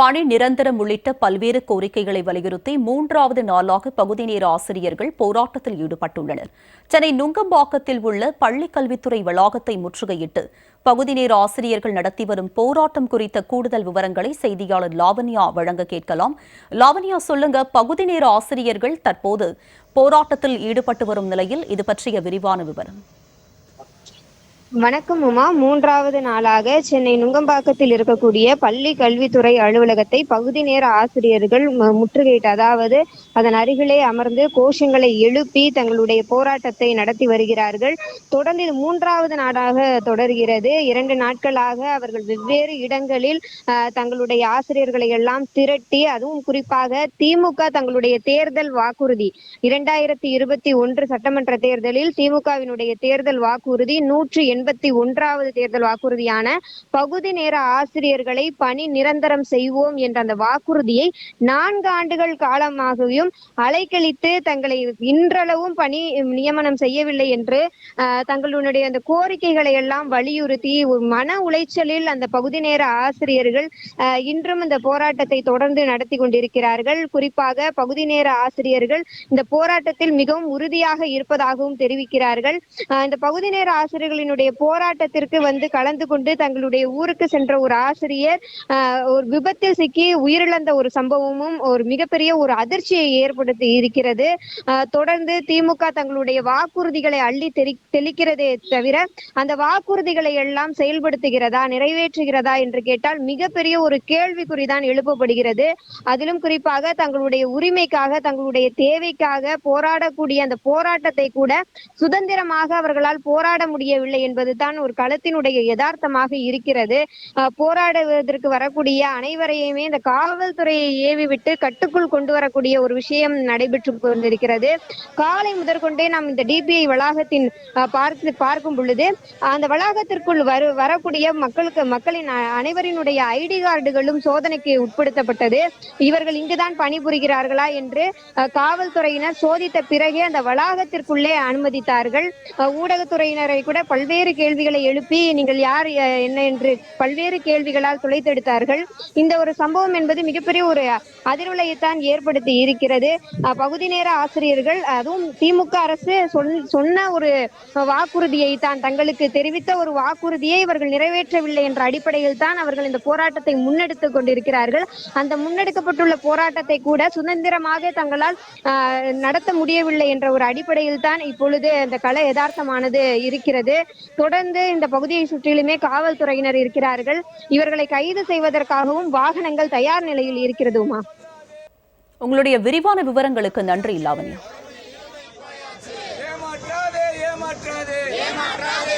பணி நிரந்தரம் உள்ளிட்ட பல்வேறு கோரிக்கைகளை வலியுறுத்தி மூன்றாவது நாளாக பகுதி நேர ஆசிரியர்கள் போராட்டத்தில் ஈடுபட்டுள்ளனர். சென்னை நுங்கம்பாக்கத்தில் உள்ள பள்ளிக் கல்வித்துறை வளாகத்தை முற்றுகையிட்டு பகுதி நேர ஆசிரியர்கள் நடத்தி வரும் போராட்டம் குறித்த கூடுதல் விவரங்களை செய்தியாளர் லாவண்யா வழங்க கேட்கலாம். லாவண்யா சொல்லுங்க பகுதி நேர ஆசிரியர்கள் தற்போது போராட்டத்தில் ஈடுபட்டு வரும் நிலையில் இது பற்றிய விரிவான விவரம். வணக்கம் உமா. மூன்றாவது நாளாக சென்னை நுங்கம்பாக்கத்தில் இருக்கக்கூடிய பள்ளி கல்வித்துறை அலுவலகத்தை பகுதி நேர ஆசிரியர்கள் முற்றுகையிட்டு அதாவது அதன் அருகிலே அமர்ந்து கோஷங்களை எழுப்பி தங்களுடைய போராட்டத்தை நடத்தி வருகிறார்கள். தொடர்ந்து இது மூன்றாவது நாடாக தொடர்கிறது. இரண்டு நாட்களாக அவர்கள் வெவ்வேறு இடங்களில் தங்களுடைய ஆசிரியர்களை எல்லாம் திரட்டி அதுவும் குறிப்பாக திமுக தங்களுடைய தேர்தல் வாக்குறுதி. இரண்டாயிரத்தி இருபத்தி ஒன்று சட்டமன்ற தேர்தலில் திமுகவினுடைய தேர்தல் வாக்குறுதி நூற்றி எண்பத்தி ஒன்றாவது தேர்தல் வாக்குறுதியான பகுதி நேர ஆசிரியர்களை பணி நிரந்தரம் செய்வோம் என்ற அந்த வாக்குறுதியை நான்கு ஆண்டுகள் காலமாகவும் அலைக்கழித்து தங்களை இன்றளவும் பணி நியமனம் செய்யவில்லை என்று தங்களுடைய அந்த கோரிக்கைகளை எல்லாம் வலியுறுத்தி மன உளைச்சலில் அந்த பகுதி நேர ஆசிரியர்கள் இன்றும் இந்த போராட்டத்தை தொடர்ந்து நடத்தி கொண்டிருக்கிறார்கள். குறிப்பாக பகுதி நேர ஆசிரியர்கள் இந்த போராட்டத்தில் மிகவும் உறுதியாக இருப்பதாகவும் தெரிவிக்கிறார்கள். இந்த பகுதி நேர ஆசிரியர்களினுடைய போராட்டத்திற்கு வந்து கலந்து கொண்டு தங்களுடைய ஊருக்கு சென்ற ஒரு ஆசிரியர் ஒரு விபத்தில் சிக்கி உயிரிழந்த ஒரு சம்பவமும் ஒரு மிகப்பெரிய ஒரு அதிர்ச்சியை ஏற்படுத்தி இருக்கிறது. தொடர்ந்து திமுக தங்களுடைய வாக்குறுதிகளை அள்ளி தெளி தெளிக்கிறதே தவிர அந்த வாக்குறுதிகளை எல்லாம் செயல்படுத்துகிறதா நிறைவேற்றுகிறதா என்று கேட்டால் மிகப்பெரிய ஒரு கேள்விக்குறிதான் எழுப்பப்படுகிறது. அதிலும் குறிப்பாக தங்களுடைய உரிமைக்காக தங்களுடைய தேவைக்காக போராடக்கூடிய அந்த போராட்டத்தை கூட சுதந்திரமாக அவர்களால் போராட முடியவில்லை என்பது என்பதுதான் ஒரு களத்தினுடைய யதார்த்தமாக இருக்கிறது. போராடுவதற்கு வரக்கூடிய அனைவரையுமே இந்த காவல்துறையை ஏவி விட்டு கட்டுக்குள் கொண்டு வரக்கூடிய ஒரு விஷயம் நடைபெற்று கொண்டிருக்கிறது. காலை முதற்கொண்டே நாம் இந்த டிபிஐ வளாகத்தின் பார்த்து பார்க்கும் பொழுது அந்த வளாகத்திற்குள் வரு வரக்கூடிய மக்களுக்கு மக்களின் அனைவரினுடைய ஐடி கார்டுகளும் சோதனைக்கு உட்படுத்தப்பட்டது. இவர்கள் இங்குதான் பணிபுரிகிறார்களா என்று காவல்துறையினர் சோதித்த பிறகே அந்த வளாகத்திற்குள்ளே அனுமதித்தார்கள். ஊடகத்துறையினரை கூட பல்வேறு கேள்விகளை எழுப்பி நீங்கள் யார் என்ன என்று பல்வேறு கேள்விகளால் துளைத்தெடுத்தார்கள். இந்த ஒரு சம்பவம் என்பது மிகப்பெரிய ஒரு அதிர்வலையைத்தான் ஏற்படுத்தி இருக்கிறது. பகுதி நேர ஆசிரியர்கள் அதுவும் திமுக அரசு சொன்ன- ஒரு வாக்குறுதியை தான் தங்களுக்கு தெரிவித்த ஒரு வாக்குறுதியை இவர்கள் நிறைவேற்றவில்லை என்ற அடிப்படையில் தான் அவர்கள் இந்த போராட்டத்தை முன்னெடுத்துக் கொண்டிருக்கிறார்கள். அந்த முன்னெடுக்கப்பட்டுள்ள போராட்டத்தை கூட சுதந்திரமாக தங்களால் நடத்த முடியவில்லை என்ற ஒரு அடிப்படையில் தான் இப்பொழுது அந்த கலை யதார்த்தமானது இருக்கிறது. தொடர்ந்து இந்த பகுதியை சுற்றிலுமே காவல்துறையினர் இருக்கிறார்கள். இவர்களை கைது செய்வதற்காகவும் வாகனங்கள் தயார் நிலையில் இருக்கிறது உமா உங்களுடைய விரிவான விவரங்களுக்கு நன்றி லாவண்யா. ஏமாற்றாதே ஏமாற்றாதே ஏமாற்றாதே.